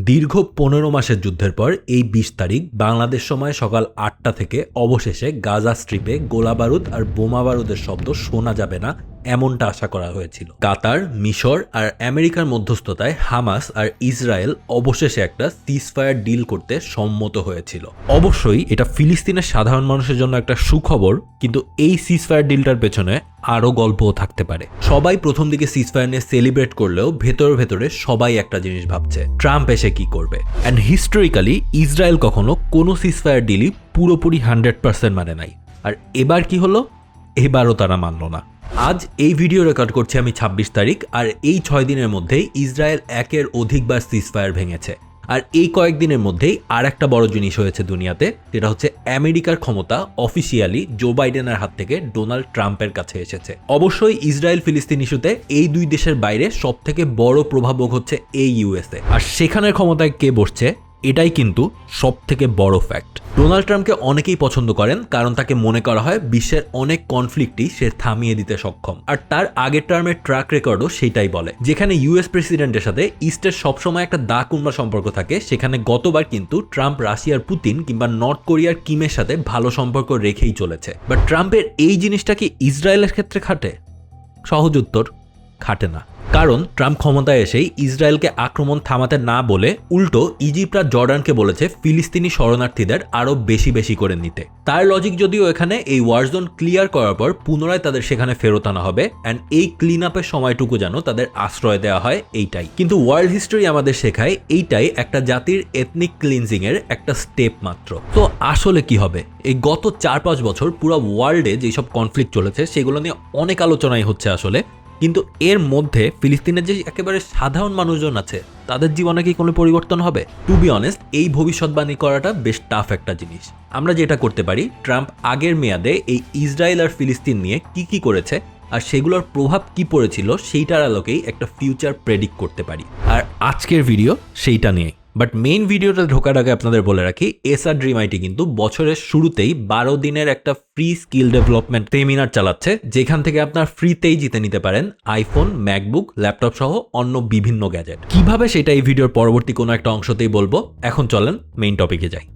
দীর্ঘ পনেরো মাসের যুদ্ধের পর এই বিশ তারিখ বাংলাদেশ সময় সকাল আটটা থেকে অবশেষে গাজা স্ট্রিপে গোলাবারুদ আর বোমা বারুদের শব্দ শোনা যাবে না এমনটা আশা করা হয়েছিল। কাতার, মিশর আর আমেরিকার মধ্যস্থতায় হামাস আর ইসরায়েল অবশেষে একটা সিজফায়ার ডিল করতে সম্মত হয়েছিল। অবশ্যই এটা ফিলিস্তিনের সাধারণ মানুষের জন্য একটা সুখবর, কিন্তু এই সিজফায়ার ডিলটার পেছনে আরও গল্পও থাকতে পারে। সবাই প্রথম দিকে সিজফায়ার নিয়ে সেলিব্রেট করলেও ভেতরে ভেতরে সবাই একটা জিনিস ভাবছে, ট্রাম্প এসে কি করবে? অ্যান্ড হিস্টোরিক্যালি ইসরায়েল কখনো কোনো সিজফায়ার ডিলই পুরোপুরি হান্ড্রেড পার্সেন্ট মানে নাই। আর এবার কি হলো? এবারও তারা মানল না। আজ এই ভিডিও রেকর্ড করছি আমি ২৬ তারিখ, আর এই ছয় দিনের মধ্যেই ইসরায়েল একের অধিকবার সিজফায়ার ভেঙেছে। আর এই কয়েকদিনের মধ্যেই আর একটা বড় জিনিস হয়েছে দুনিয়াতে যেটা হচ্ছে আমেরিকার ক্ষমতা অফিসিয়ালি জো বাইডেনের হাত থেকে ডোনাল্ড ট্রাম্পের কাছে এসেছে। অবশ্যই ইসরায়েল ফিলিস্তিন ইস্যুতে এই দুই দেশের বাইরে সব থেকে বড় প্রভাবক হচ্ছে এই ইউএসএ আর সেখানের ক্ষমতায় কে বসছে? এটাই কিন্তু সব থেকে বড় ফ্যাক্ট ডোনাল্ড ট্রাম্পকে অনেকেই পছন্দ করেন কারণ তাকে মনে করা হয় বিশ্বের অনেক কনফ্লিক্টই সে থামিয়ে দিতে সক্ষম। আর তার আগের টার্মের ট্র্যাক রেকর্ডও সেটাই বলে। যেখানে ইউএস প্রেসিডেন্টের সাথে ইস্টের সবসময় একটা দা কুম্বা সম্পর্ক থাকে, সেখানে গতবার কিন্তু ট্রাম্প রাশিয়ার পুতিন কিংবা নর্থ কোরিয়ার কিমের সাথে ভালো সম্পর্ক রেখেই চলেছে। বাট ট্রাম্পের এই জিনিসটা কি ইসরায়েলের ক্ষেত্রে খাটে? সহজ উত্তর, খাটে না। কারণ ট্রাম্প ক্ষমতায় এসেই ইসরায়েলকে আক্রমণ থামাতে না বলে উল্টো ইজিপ্ট আর জর্ডানকে বলেছে ফিলিস্তিনি শরণার্থীদের আরও বেশি বেশি করে নিতে। তার লজিক যদিও এখানে এই ওয়ারজোন ক্লিয়ার করার পর পুনরায় তাদের সেখানে ফেরত আনা হবে অ্যান্ড এই ক্লিন আপের সময়টুকু যেন তাদের আশ্রয় দেওয়া হয় এইটাই। কিন্তু ওয়ার্ল্ড হিস্ট্রি আমাদের শেখায় এইটাই একটা জাতির এথনিক ক্লিনজিং এর একটা স্টেপ মাত্র। তো আসলে কি হবে? এই গত চার পাঁচ বছর পুরো ওয়ার্ল্ডে যেসব কনফ্লিক্ট চলেছে সেগুলো নিয়ে অনেক আলোচনাই হচ্ছে আসলে। কিন্তু এর মধ্যে ফিলিস্তিনের যে একেবারে সাধারণ মানুষজন আছে, তাদের জীবনে কি কোনো পরিবর্তন হবে? টু বি অনেস্ট এই ভবিষ্যৎবাণী করাটা বেশ টাফ একটা জিনিস। আমরা যেটা করতে পারি, ট্রাম্প আগের মেয়াদে এই ইসরায়েল আর ফিলিস্তিন নিয়ে কি কি করেছে আর সেগুলোর প্রভাব কি পড়েছিল, সেইটার আলোকেই একটা ফিউচার প্রেডিক্ট করতে পারি। আর আজকের ভিডিও সেইটা নিয়ে বাট মেইন ভিডিওটা ঢোকার আগে আপনাদের বলে রাখি এসআর ড্রিম আইটি কিন্তু বছরের শুরুতেই বারো দিনের একটা ফ্রি স্কিল ডেভেলপমেন্ট সেমিনার চালাচ্ছে, যেখান থেকে আপনার ফ্রিতেই জিতে নিতে পারেন আইফোন ম্যাকবুক ল্যাপটপ সহ অন্য বিভিন্ন গ্যাজেট কীভাবে সেটা এই ভিডিওর পরবর্তী কোনো একটা অংশতেই বলব? এখন চলেন মেইন টপিকে যাই।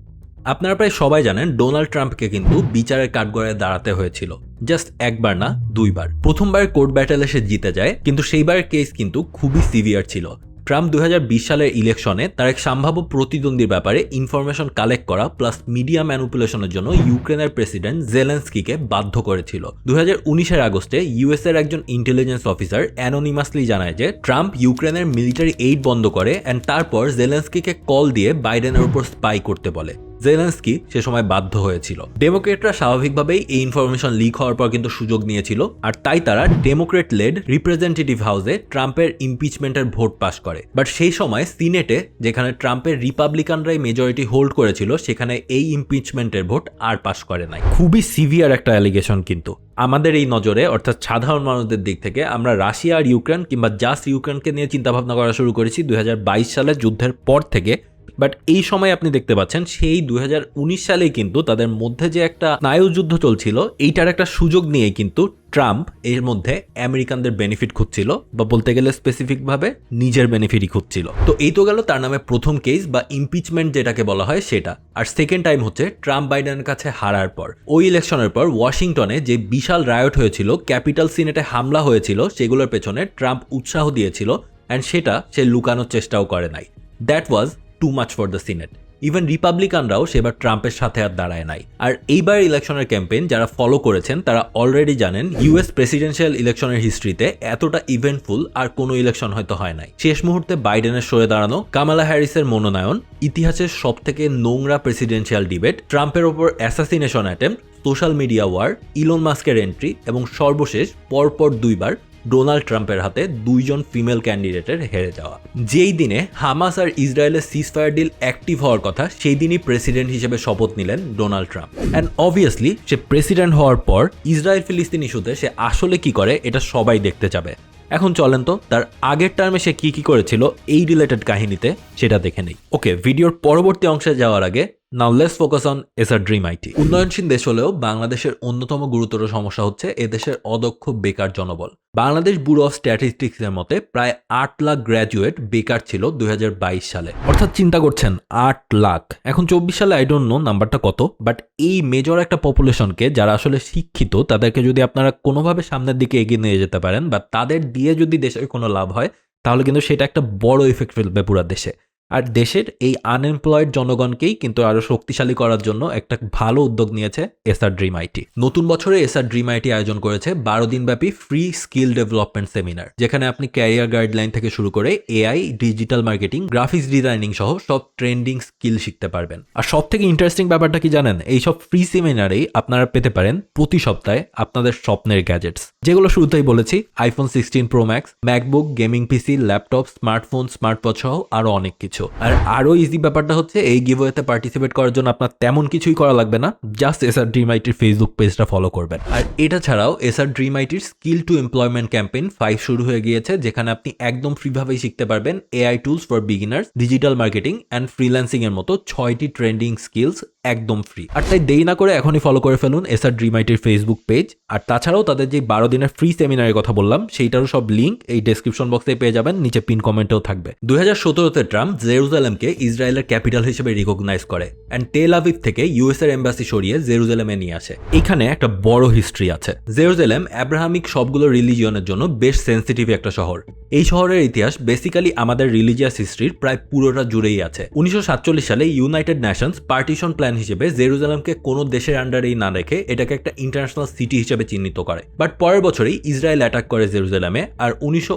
আপনারা প্রায় সবাই জানেন ডোনাল্ড ট্রাম্পকে কিন্তু বিচারের কাঠগড়ায় দাঁড়াতে হয়েছিল। জাস্ট একবার না, দুইবার। প্রথমবার কোর্ট ব্যাটেলে সে জিতে যায়, কিন্তু সেইবারের কেস কিন্তু খুবই সিভিয়ার ছিল। ট্রাম্প দু হাজার বিশ সালের ইলেকশনে তার এক সম্ভাব্য প্রতিদ্বন্দ্বীর ব্যাপারে ইনফরমেশন কালেক্ট করা প্লাস মিডিয়া ম্যানুপুলেশনের জন্য ইউক্রেনের প্রেসিডেন্ট জেলেন্সকিকে বাধ্য করেছিল। দু হাজার আগস্টে ইউএস এর একজন ইন্টেলিজেন্স অফিসার অ্যানোনিমাসলি জানায় যে ট্রাম্প ইউক্রেনের মিলিটারি এইড বন্ধ করে অ্যান্ড তারপর জেলেন্সকিকে কল দিয়ে বাইডেনের উপর স্পাই করতে বলে। জেলেন্সকি সে সময় বাধ্য হয়েছিল। ডেমোক্রেটরা স্বাভাবিকভাবেই এই ইনফরমেশন লিক হওয়ার পর কিন্তু সুযোগ নিয়েছিল, আর তাই তারা ডেমোক্রেট লেড রিপ্রেজেন্টেটিভ হাউসে ট্রাম্পের ইমপিচমেন্টের ভোট পাশ করে। বাট সেই সময় সিনেটে যেখানে ট্রাম্পের রিপাবলিকানরাই মেজরিটি হোল্ড করেছিল, সেখানে এই ইমপিচমেন্টের ভোট আর পাশ করে নাই। খুবই সিভিয়ার একটা অ্যালিগেশন কিন্তু। আমাদের এই নজরে, অর্থাৎ সাধারণ মানুষদের দিক থেকে, আমরা রাশিয়া আর ইউক্রেন কিংবা জাস্ট ইউক্রেনকে নিয়ে চিন্তাভাবনা করা শুরু করেছি দুই হাজার বাইশ সালের যুদ্ধের পর থেকে। বাট এই সময় আপনি দেখতে পাচ্ছেন সেই দু হাজার উনিশ সালেই কিন্তু তাদের মধ্যে যে একটা স্নায়ুযুদ্ধ চলছিল, এইটার একটা সুযোগ নিয়ে কিন্তু ট্রাম্প এর মধ্যে আমেরিকানদের বেনিফিট খুঁজছিল বা বলতে গেলে স্পেসিফিকভাবে নিজের বেনিফিটই খুঁজছিল। তো এই তো গেল তার নামে প্রথম কেস বা ইমপিচমেন্ট যেটাকে বলা হয় সেটা। আর সেকেন্ড টাইম হচ্ছে ট্রাম্প বাইডেনের কাছে হারার পর। ওই ইলেকশনের পর ওয়াশিংটনে যে বিশাল রায়ট হয়েছিল, ক্যাপিটাল সিনেটে হামলা হয়েছিল, সেগুলোর পেছনে ট্রাম্প উৎসাহ দিয়েছিল অ্যান্ড সেটা সে লুকানোর চেষ্টাও করে নাই। That was too much for the Senate even রিপাবলিকানরাও সেবার ট্রাম্পের সাথে আর দাঁড়ায় নাই। আর এইবার ইলেকশনের ক্যাম্পেইন যারা ফলো করেছেন, তারা অলরেডি জানেন ইউএস প্রেসিডেন্সিয়াল ইলেকশনের হিস্ট্রিতে এতটা ইভেন্টফুল আর কোনো ইলেকশন হয়তো হয় নাই। শেষ মুহূর্তে বাইডেনের সরে দাঁড়ানো কামালা হ্যারিসের মনোনয়ন, ইতিহাসের সব থেকে নোংরা প্রেসিডেন্সিয়াল ডিবেট ট্রাম্পের ওপর assassination attempt social media war Elon মাস্কের এন্ট্রি এবং সর্বশেষ পরপর দুইবার ডোনাল্ড ট্রাম্পের হাতে দুইজন ফিমেল ক্যান্ডিডেটের হেরে যাওয়া। যেই দিনে হামাস আর ইসরায়েলের সিজফায়ার ডিল অ্যাক্টিভ হওয়ার কথা, সেই দিনই প্রেসিডেন্ট হিসেবে শপথ নিলেন ডোনাল্ড ট্রাম্প। অ্যান্ড অবভিয়াসলি সে প্রেসিডেন্ট হওয়ার পর ইসরায়েল ফিলিস্তিন ইস্যুতে সে আসলে কি করে, এটা সবাই দেখতে যাবে। এখন চলেন তো, তার আগের টার্মে সে কি কি করেছিল, এই রিলেটেড কাহিনীতে সেটা দেখে নেই। ওকে ভিডিওর পরবর্তী অংশে যাওয়ার আগে now less focus on SR Dream IT উন্নয়নশীল দেশ হলেও বাংলাদেশের অন্যতম গুরুতর সমস্যা হচ্ছে এদেশের অদক্ষ বেকার জনবল। বাংলাদেশ ব্যুরো অফ স্ট্যাটিস্টিক্সের মতে প্রায় আট লাখ গ্র্যাজুয়েট বেকার ছিল দু হাজার বাইশ সালে। অর্থাৎ চিন্তা করছেন, আট লাখ। এখন চব্বিশ সালে আই ডোন্ট নো নাম্বারটা কত বাট এই মেজর একটা পপুলেশনকে যারা আসলে শিক্ষিত, তাদেরকে যদি আপনারা কোনোভাবে সামনের দিকে এগিয়ে নিয়ে যেতে পারেন, বা তাদের দিয়ে যদি দেশের কোনো লাভ হয়, তাহলে কিন্তু সেটা একটা বড় ইফেক্ট ফেলবে পুরা দেশে। আর দেশের এই আনএমপ্লয়েড জনগণকেই কিন্তু আরও শক্তিশালী করার জন্য একটা ভালো উদ্যোগ নিয়েছে এসআর ড্রিম আইটি নতুন বছরে এসআর ড্রিম আইটি আয়োজন করেছে বারো দিনব্যাপী ফ্রি স্কিল ডেভেলপমেন্ট সেমিনার যেখানে আপনি ক্যারিয়ার গাইডলাইন থেকে শুরু করে AI digital marketing graphics designing সহ সব ট্রেন্ডিং স্কিল শিখতে পারবেন। আর সব থেকে ইন্টারেস্টিং ব্যাপারটা কি জানেন? এই সব ফ্রি সেমিনারেই আপনারা পেতে পারেন প্রতি সপ্তাহে আপনাদের স্বপ্নের গ্যাজেটস যেগুলো শুরুতেই বলেছি iPhone sixteen pro max MacBook gaming PC laptop smartphone smartwatch সহ আরও অনেক কিছু। আর আরও ইজি ব্যাপারটা হচ্ছে, এই গিভওয়েতে পার্টিসিপেট করার জন্য আপনার তেমন কিছুই করা লাগবে না জাস্ট এসআর ড্রিম আইটির ফেসবুক পেজটা ফলো করবেন। আর এটা ছাড়াও SR Dream আইটির skill to employment campaign five শুরু হয়ে গিয়েছে, যেখানে আপনি একদম ফ্রিভাবেই শিখতে পারবেন AI tools for beginners digital marketing and freelancing এর মতো ছয়টি ট্রেন্ডিং স্কিলস একদম ফ্রি আর তাই দেরি না করে এখনই ফলো করে ফেলুন এসআর ড্রিম আইটির ফেসবুক পেজ আর তাছাড়াও তাদের যে বারো দিনের ফ্রি সেমিনারের কথা বললাম, সেইটারও সব লিঙ্ক এই ডেসক্রিপশন বক্সে পেয়ে যাবেন, নিচে পিন কমেন্টেও থাকবে। দুই হাজার সতেরোতে ট্রাম্প জেরুজালেমকে ইসরায়েলের ক্যাপিটাল হিসেবে রিকগনাইজ করে অ্যান্ড টেল আভিভ থেকে ইউএস এর এম্বাসি সরিয়ে জেরুজালেমে নিয়ে আসে। এখানে একটা বড় হিস্ট্রি আছে। জেরুজালেম অ্যাব্রাহামিক সবগুলো রিলিজিয়নের জন্য বেশ সেন্সিটিভ একটা শহর। এই শহরের ইতিহাস বেসিক্যালি আমাদের রিলিজিয়াস হিস্ট্রির প্রায় পুরোটা জুড়েই আছে। উনিশশো সাতচল্লিশ সালে ইউনাইটেড নেশনস পার্টিশন প্ল্যান হিসেবে জেরুজালেমকে কোনো দেশের আন্ডারেই না রেখে এটাকে একটা ইন্টারন্যাশনাল সিটি হিসেবে চিহ্নিত করে। বাট পরের বছরেই ইসরায়েল অ্যাটাক করে জেরুজালেমে, আর উনিশশো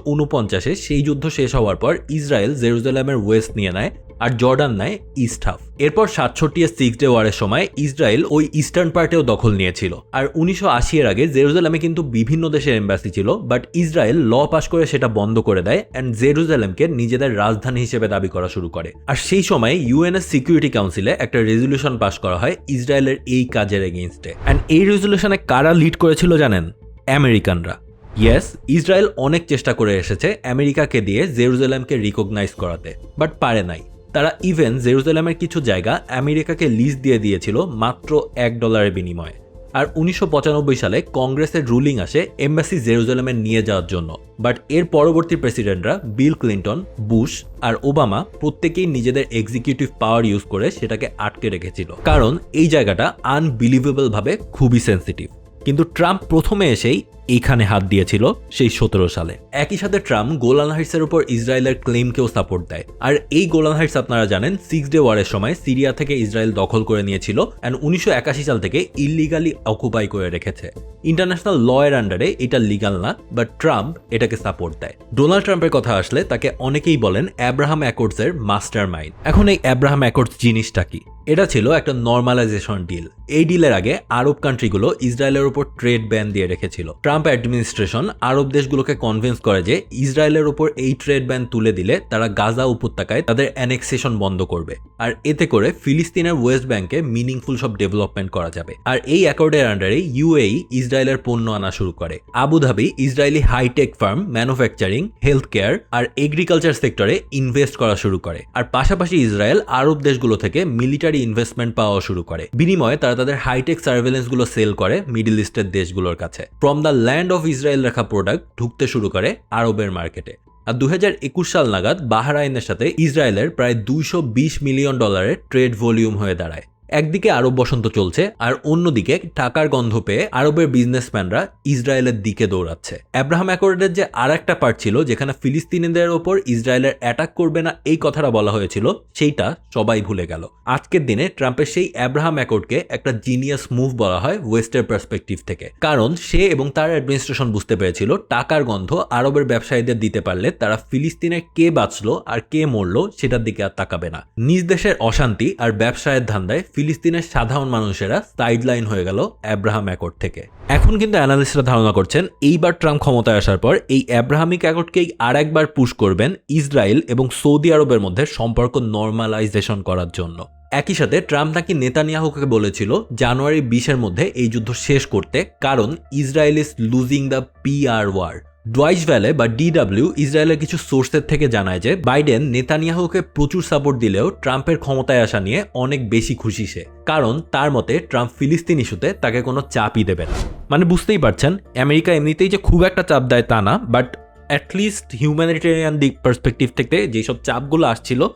সেই যুদ্ধ শেষ হওয়ার পর ইসরায়েল জেরুজালেমের ওয়েস্ট নিয়ে নেয় আর জর্ডান নেয় ইস্ট হাফ। এরপর সাতষট্টি সিক্স ডে ওয়ারের সময় ইসরায়েল ওই ইস্টার্ন পার্টেও দখল নিয়েছিল। আর উনিশশো আশি এর আগে জেরুজালেমে কিন্তু বিভিন্ন দেশের এম্বাসি ছিল বাট ইসরায়েল ল পাস করে সেটা বন্ধ করে দেয় অ্যান্ড জেরুজালেমকে নিজেদের রাজধানী হিসেবে দাবি করা শুরু করে। আর সেই সময় ইউএনএস সিকিউরিটি কাউন্সিলে একটা রেজলিউশন পাস করা হয় ইসরায়েলের এই কাজের এগেনস্টে অ্যান্ড এই রেজলিউশনে কারা লিড করেছিল জানেন? আমেরিকানরা। ইয়েস ইসরায়েল অনেক চেষ্টা করে এসেছে আমেরিকাকে দিয়ে জেরুজালেমকে রিকগনাইজ করাতে বাট পারে নাই। তারা ইভেন জেরুজালেমের কিছু জায়গা আমেরিকাকে লিজ দিয়ে দিয়েছিল মাত্র এক ডলারের বিনিময়ে। আর উনিশশো পঁচানব্বই সালে কংগ্রেসের রুলিং আসে এম্বাসি জেরুজালেমে নিয়ে যাওয়ার জন্য। বাট এর পরবর্তী প্রেসিডেন্টরা বিল ক্লিন্টন বুশ আর ওবামা প্রত্যেকেই নিজেদের এক্সিকিউটিভ পাওয়ার ইউজ করে সেটাকে আটকে রেখেছিল। কারণ এই জায়গাটা আনবিলিভেবল ভাবে খুবই সেন্সিটিভ কিন্তু ট্রাম্প প্রথমে এসেই এইখানে হাত দিয়েছিল সেই সতেরো সালে। একই সাথে ট্রাম্প গোলান হাইটসের উপর ইসরায়েলের ক্লেমকেও সাপোর্ট দেয়। আর এই গোলান হাইটস আপনারা জানেন সিক্স ডে ওয়ারের সময় সিরিয়া থেকে ইসরায়েল দখল করে নিয়েছিল অ্যান্ড উনিশশো সাল থেকে ইলিগালি অকুপাই করে রেখেছে। ইন্টারন্যাশনাল ল এর আন্ডারে এটা লিগাল না বাট ট্রাম্প এটাকে সাপোর্ট দেয়। ডোনাল্ড ট্রাম্পের কথা আসলে তাকে অনেকেই বলেন অ্যাব্রাহাম অ্যাকর্ডস এর মাস্টার মাইন্ড এখন এই অ্যাব্রাহাম অ্যাকর্ডস জিনিসটা কি? এটা ছিল একটা নর্মালাইজেশন ডিল এই ডিলের আগে আরব কান্ট্রিগুলো ইসরায়েলের উপর ট্রেড ব্যান দিয়ে রেখেছিল। ট্রাম্প অ্যাডমিনিস্ট্রেশন আরব দেশগুলোকে কনভিন্স করে যে ইসরায়েলের ওপর এই ট্রেড ব্যান তুলে দিলে তারা গাজা উপত্যকায় তাদের অ্যানেক্সেশন বন্ধ করবে। আর এতে করে ফিলিস্তিনের ওয়েস্ট ব্যাংকে মিনিংফুল সব ডেভেলপমেন্ট করা যাবে। আর এই অ্যাকর্ডের আন্ডারে ইউএই ইসরায়েলের পণ্য আনা শুরু করে। Abu Dhabi Israeli high tech firm manufacturing health care আর এগ্রিকালচার সেক্টরে ইনভেস্ট করা শুরু করে। আর পাশাপাশি ইসরায়েল আরব দেশগুলো থেকে মিলিটারি ইনভেস্টমেন্ট পাওয়া শুরু করে। বিনিময়ে তারা তাদের হাইটেক সার্ভেলেন্সগুলো সেল করে মিডল ইস্টের দেশগুলোর কাছে। From the land of Israel রাখা প্রোডাক্ট ঢুকতে শুরু করে আরবের মার্কেটে আর দুহাজার একুশ সাল নাগাদ বাহরাইনের সাথে ইসরায়েলের প্রায় দুইশো বিশ মিলিয়ন ডলারের ট্রেড ভলিউম হয়ে দাঁড়ায়। একদিকে আরব বসন্ত চলছে আর অন্যদিকে টাকার গন্ধ পেয়ে আরবের বিজনেসম্যানরা ইসরায়েলের দিকে দৌড়াচ্ছে। অ্যাব্রাহাম অ্যাকর্ডের যে আর একটা পার্ট ছিল, যেখানে ফিলিস্তিনিদের ওপর ইসরায়েলের অ্যাটাক করবে না এই কথাটা বলা হয়েছিল, সেইটা সবাই ভুলে গেল। আজকের দিনে ট্রাম্পের সেই অ্যাব্রাহাম অ্যাকর্ডকে একটা জিনিয়াস মুভ বলা হয় ওয়েস্টের পার্সপেক্টিভ থেকে। কারণ সে এবং তার অ্যাডমিনিস্ট্রেশন বুঝতে পেরেছিল, টাকার গন্ধ আরবের ব্যবসায়ীদের দিতে পারলে তারা ফিলিস্তিনের কে বাঁচলো আর কে মরলো সেটার দিকে আর তাকাবে না। নিজ দেশের অশান্তি আর ব্যবসায়ের ধান্দায় ফিলিস্তিনের সাধারণ মানুষেরা সাইডলাইন হয়ে গেল অ্যাব্রাহাম অ্যাকর্ড থেকে। এখন কিন্তু অ্যানালিস্টরা ধারণা করছেন, এইবার ট্রাম্প ক্ষমতায় আসার পর এই অ্যাব্রাহামিক অ্যাকর্ডকেই আর একবার পুশ করবেন ইসরায়েল এবং সৌদি আরবের মধ্যে সম্পর্ক নর্মালাইজেশন করার জন্য। একই সাথে ট্রাম্প নাকি নেতানিয়াহুকে বলেছিল, জানুয়ারি বিশের মধ্যে এই যুদ্ধ শেষ করতে, কারণ Israel is losing the P R war Deutsche Welle বা ডিডাব্লিউ ইসরায়েলের কিছু সোর্সের থেকে জানায় যে বাইডেন নেতানিয়াহুকে প্রচুর সাপোর্ট দিলেও ট্রাম্পের ক্ষমতায় আসা নিয়ে অনেক বেশি খুশি সে। কারণ তার মতে ট্রাম্প ফিলিস্তিন ইস্যুতে তাকে কোনো চাপই দেবে না। মানে বুঝতেই পারছেন, আমেরিকা এমনিতেই যে খুব একটা চাপ দেয় তা না বাট অ্যাটলিস্ট হিউম্যানিটেরিয়ান দিক পার্সপেক্টিভ থেকে যেসব চাপগুলো আসছিল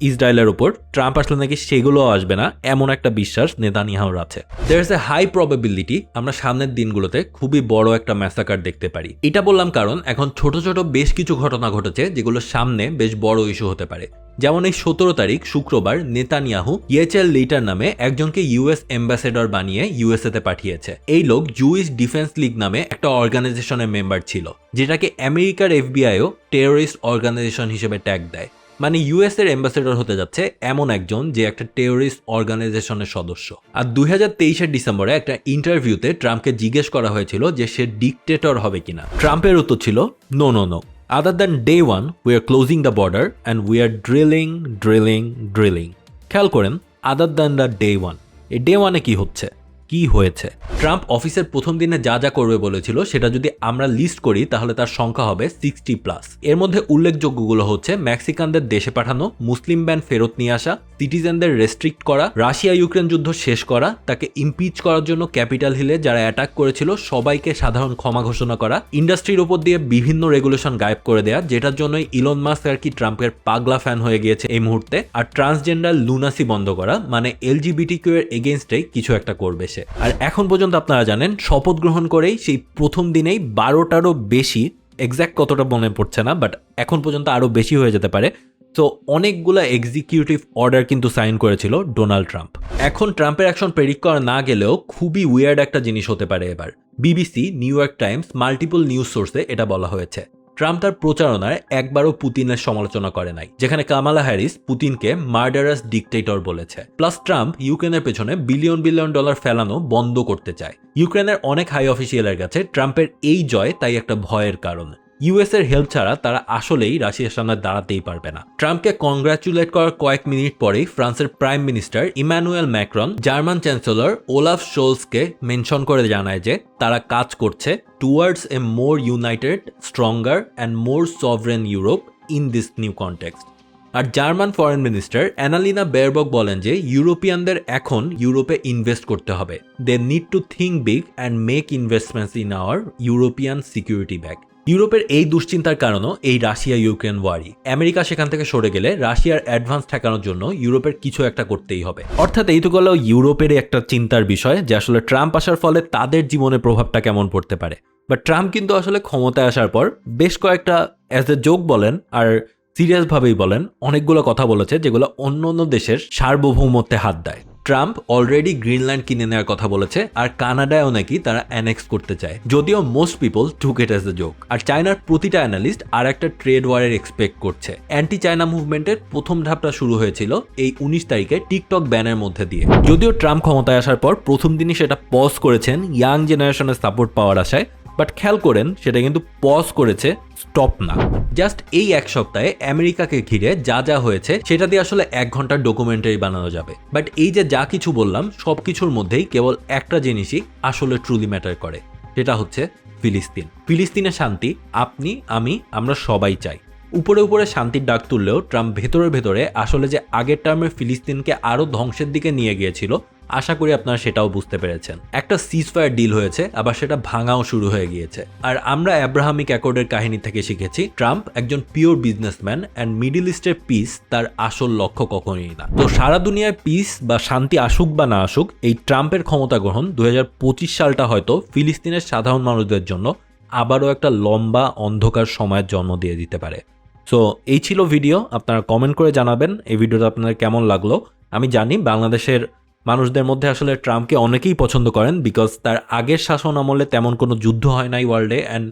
ইসরায়েলের উপর, ট্রাম্প আসলে নাকি সেগুলোও আসবে না, এমন একটা বিশ্বাস নেতানিয়াহুর আছে। দের এ হাই প্রবাবিলিটি আমরা সামনের দিনগুলোতে খুবই বড় একটা ম্যাসাকার দেখতে পারি। এটা বললাম কারণ এখন ছোট ছোট বেশ কিছু ঘটনা ঘটেছে যেগুলো সামনে বেশ বড় ইস্যু হতে পারে। যেমন এই সতেরো তারিখ, শুক্রবার, নেতানিয়াহু ইয়েচেল লিটার নামে একজনকে ইউএস অ্যাম্বাসেডর বানিয়ে ইউএসএ তে পাঠিয়েছে। এই লোক জুইস ডিফেন্স লিগ নামে একটা অর্গানাইজেশনের মেম্বার ছিল, যেটাকে আমেরিকার এফবিআইও টেরোরিস্ট অর্গানাইজেশন হিসেবে ট্যাগ দেয়। মানে ইউএস এর অ্যাম্বাসেডর হতে যাচ্ছে এমন একজন যে একটা টেরোরিস্ট অর্গানাইজেশনের সদস্য। আর দুই হাজার তেইশের ডিসেম্বরে একটা ইন্টারভিউতে ট্রাম্পকে জিজ্ঞেস করা হয়েছিল যে সে ডিকটেটর হবে কিনা। ট্রাম্পের উত্তর ছিল no no no other than day one we are closing the border and we are drilling drilling drilling খেয়াল করেন other than the day one এই ডে ওয়ানে কি হচ্ছে? কি হয়েছে? ট্রাম্প অফিসের প্রথম দিনে যা যা করবে বলেছিল, সেটা যদি আমরা লিস্ট করি, তাহলে তার সংখ্যা হবে সিক্সটি প্লাস এর মধ্যে উল্লেখযোগ্যগুলো হচ্ছে, মেক্সিকানদের দেশে পাঠানো, মুসলিম ব্যান ফেরত নিয়ে আসা সিটিজেনদের রেস্ট্রিক্ট করা রাশিয়া ইউক্রেন যুদ্ধ শেষ করা, তাকে ইমপিচ করার জন্য ক্যাপিটাল হিলে যারা অ্যাটাক করেছিল, সবাইকে সাধারণ ক্ষমা ঘোষণা করা ইন্ডাস্ট্রির উপর দিয়ে বিভিন্ন রেগুলেশন গায়েব করে দেয়া, যেটার জন্যই ইলন মাস্ক আর কি ট্রাম্পের পাগলা ফ্যান হয়ে গিয়েছে এই মুহূর্তে। আর ট্রান্সজেন্ডার লুনাসি বন্ধ করা মানে এলজিবিটি কিউ এর এগেনস্টে কিছু একটা করবে সে। আর এখন পর্যন্ত আপনারা জানেন, শপথ গ্রহণ করেই সেই প্রথম দিনেই বারোটারও বেশি এক্স্যাক্ট কতটা মনে পড়ছে না বাট এখন পর্যন্ত আরও বেশি হয়ে যেতে পারে। তো অনেকগুলো এক্সিকিউটিভ অর্ডার কিন্তু সাইন করেছিল ডোনাল্ড ট্রাম্প এখন ট্রাম্পের অ্যাকশন প্রেডিক্ট করা না গেলেও খুবই উইয়ার্ড একটা জিনিস হতে পারে এবার। BBC New York Times multiple news সোর্সে এটা বলা হয়েছে। ট্রাম্প তার প্রচারণায় একবারও পুতিনের সমালোচনা করে নাই, যেখানে কামালা হ্যারিস পুতিনকে মার্ডারাস ডিকটেটর বলেছে। প্লাস ট্রাম্প ইউক্রেনের পেছনে বিলিয়ন বিলিয়ন ডলার ফেলানো বন্ধ করতে চায়। ইউক্রেনের অনেক হাই অফিসিয়ালের কাছে ট্রাম্পের এই জয় তাই একটা ভয়ের কারণ। ইউএস এর হেল্প ছাড়া তারা আসলেই রাশিয়ার সামনে দাঁড়াতেই পারবে না। ট্রাম্পকে কংগ্রাচুলেট করার কয়েক মিনিট পরেই ফ্রান্সের prime minister Emmanuel Macron German chancellor Olaf শোলসকে mention করে জানায় যে তারা কাজ করছে towards a more united stronger and more sovereign Europe in this new context R German foreign minister Annalena Baerbock বলেন যে ইউরোপিয়ানদের এখন ইউরোপে ইনভেস্ট করতে হবে। They need to think big and make investments in our European security bag ইউরোপের এই দুশ্চিন্তার কারণও এই রাশিয়া ইউক্রেন ওয়ারি আমেরিকা সেখান থেকে সরে গেলে রাশিয়ার অ্যাডভান্স ঠেকানোর জন্য ইউরোপের কিছু একটা করতেই হবে। অর্থাৎ এই তো হলো ইউরোপের একটা চিন্তার বিষয়, যে আসলে ট্রাম্প আসার ফলে তাদের জীবনে প্রভাবটা কেমন পড়তে পারে। বাট ট্রাম্প কিন্তু আসলে ক্ষমতায় আসার পর বেশ কয়েকটা অ্যাজ এ জোক বলেন আর সিরিয়াসভাবেই বলেন, অনেকগুলো কথা বলেছে যেগুলো অন্য অন্য দেশের সার্বভৌমত্বে হাত দেয়। ট্রাম্প অলরেডি গ্রিনল্যান্ড কিনে নেওয়ার কথা বলেছে, আর কানাডায়ও নাকি তারা অ্যানেক্স করতে চায়। যদিও most people took it as the joke আর চায়নার প্রতিটা অ্যানালিস্ট আর একটা ট্রেড ওয়ারের এক্সপেক্ট করছে। অ্যান্টি চায়না মুভমেন্টের প্রথম ধাপটা শুরু হয়েছিল এই উনিশ তারিখে টিকটক ব্যানের মধ্যে দিয়ে। যদিও ট্রাম্প ক্ষমতায় আসার পর প্রথম দিনই সেটা পজ করেছেন ইয়াং জেনারেশনের সাপোর্ট পাওয়ার আশায়। বাট খেয়াল করেন, সেটা কিন্তু পজ করেছে স্টপ না। জাস্ট এই এক সপ্তাহে আমেরিকাকে ঘিরে যা যা হয়েছে, সেটা দিয়ে আসলে এক ঘণ্টার ডকুমেন্টারি বানানো যাবে। বাট এই যে যা কিছু বললাম সব কিছুর মধ্যেই কেবল একটা জিনিসই আসলে ট্রুলি ম্যাটার করে। সেটা হচ্ছে ফিলিস্তিন। ফিলিস্তিনের শান্তি, আপনি, আমি, আমরা সবাই চাই। উপরে উপরে শান্তির ডাক তুললেও ট্রাম্প ভেতরে ভেতরে আসলে যে আগের টার্মে ফিলিস্তিনকে আরও ধ্বংসের দিকে নিয়ে গিয়েছিল আশা করি আপনারা সেটাও বুঝতে পেরেছেন। একটা সিজফায়ার ডিল হয়েছে, আবার সেটা ভাঙাও শুরু হয়ে গিয়েছে। আর আমরা অ্যাব্রাহামিক অ্যাকর্ডের কাহিনী থেকে শিখেছি ট্রাম্প একজন পিওর বিজনেসম্যান অ্যান্ড মিডিল ইস্টের পিস তার আসল লক্ষ্য কখনোই না। তো সারা দুনিয়ায় পিস বা শান্তি আসুক বা না আসুক, এই ট্রাম্পের ক্ষমতা গ্রহণ দুই হাজার পঁচিশ সালটা হয়তো ফিলিস্তিনের সাধারণ মানুষদের জন্য আবারও একটা লম্বা, অন্ধকার সময়ের জন্ম দিয়ে দিতে পারে। সো এই ছিল ভিডিও আপনারা কমেন্ট করে জানাবেন, এই ভিডিওটা আপনাদের কেমন লাগল? আমি জানি বাংলাদেশের মানুষদের মধ্যে আসলে ট্রাম্পকে অনেকেই পছন্দ করেন বিকজ তার আগের শাসন আমলে তেমন কোনো যুদ্ধ হয় নাই ওয়ার্ল্ডে অ্যান্ড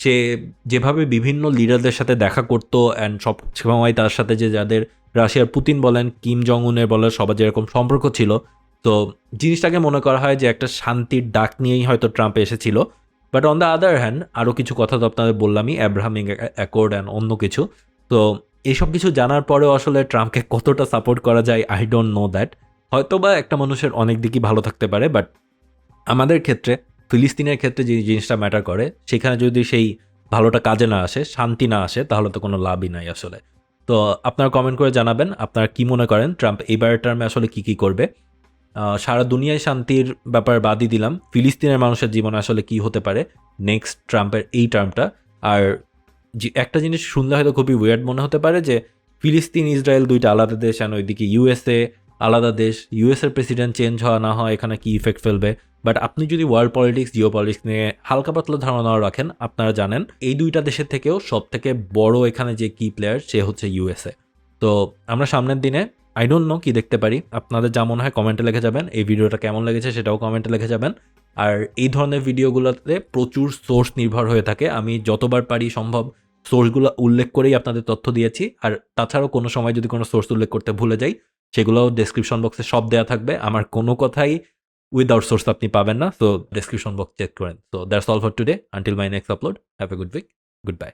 সে যেভাবে বিভিন্ন লিডারদের সাথে দেখা করতো অ্যান্ড সব সময় তার সাথে যে যাদের রাশিয়ার পুতিন বলেন, কিম জং উনের বলেন, সবার যেরকম সম্পর্ক ছিল। তো জিনিসটাকে মনে করা হয় যে একটা শান্তির ডাক নিয়েই হয়তো ট্রাম্প এসেছিল। But on the other hand আরও কিছু কথা তো আপনাদের বললামই অ্যাব্রাহামিক অ্যাকর্ড অ্যান্ড অন্য কিছু। তো এইসব কিছু জানার পরেও আসলে ট্রাম্পকে কতটা সাপোর্ট করা যায় আই ডোন্ট নো দ্যাট হয়তো বা একটা মানুষের অনেক দিকই ভালো থাকতে পারে বাট আমাদের ক্ষেত্রে, ফিলিস্তিনের ক্ষেত্রে যে জিনিসটা ম্যাটার করে, সেখানে যদি সেই ভালোটা কাজে না আসে, শান্তি না আসে, তাহলে তো কোনো লাভই নাই আসলে। তো আপনারা কমেন্ট করে জানাবেন, আপনারা কি মনে করেন ট্রাম্প এবারের টার্মে আসলে কি কি করবে? সারা দুনিয়ায় শান্তির ব্যাপার বাদই দিলাম, ফিলিস্তিনের মানুষের জীবনে আসলে কি হতে পারে? নেক্সট ট্রাম্পের এই টার্মটা আর যে- একটা জিনিস শুনলে হয়তো খুবই ওয়ার্ড মনে হতে পারে যে ফিলিস্তিন ইসরায়েল দুইটা আলাদা দেশ আর ওইদিকে ইউএসএ আলাদা দেশ ইউএসএর প্রেসিডেন্ট চেঞ্জ হওয়া না হয় এখানে কি ইফেক্ট ফেলবে? বাট আপনি যদি ওয়ার্ল্ড পলিটিক্স জিও পলিটিক্স নিয়ে হালকা পাতলা ধারণা রাখেন, আপনারা জানেন এই দুইটা দেশের থেকেও সব থেকে বড় এখানে যে কি প্লেয়ার সে হচ্ছে ইউএসএ তো আমরা সামনের দিনে আই ডোন্ট নো কি দেখতে পারি। আপনাদের যা মনে হয় কমেন্টে লিখে যাবেন। এই ভিডিওটা কেমন লেগেছে সেটাও কমেন্টে লিখে যাবেন। আর এই ধরনের ভিডিওগুলোতে প্রচুর সোর্স নির্ভর হয়ে থাকে। আমি যতবার পারি সম্ভব সোর্সগুলো উল্লেখ করেই আপনাদের তথ্য দিয়েছি। আর তাছাড়াও কোনো সময় যদি কোনো সোর্স উল্লেখ করতে ভুলে যাই সেগুলোও ডেসক্রিপশন বক্সে সব দেওয়া থাকবে। আমার কোনো কথাই উইদাউট সোর্স আপনি পাবেন না। সো ডেসক্রিপশন বক্স চেক করেন। So that's all for today until my next upload have a good week good bye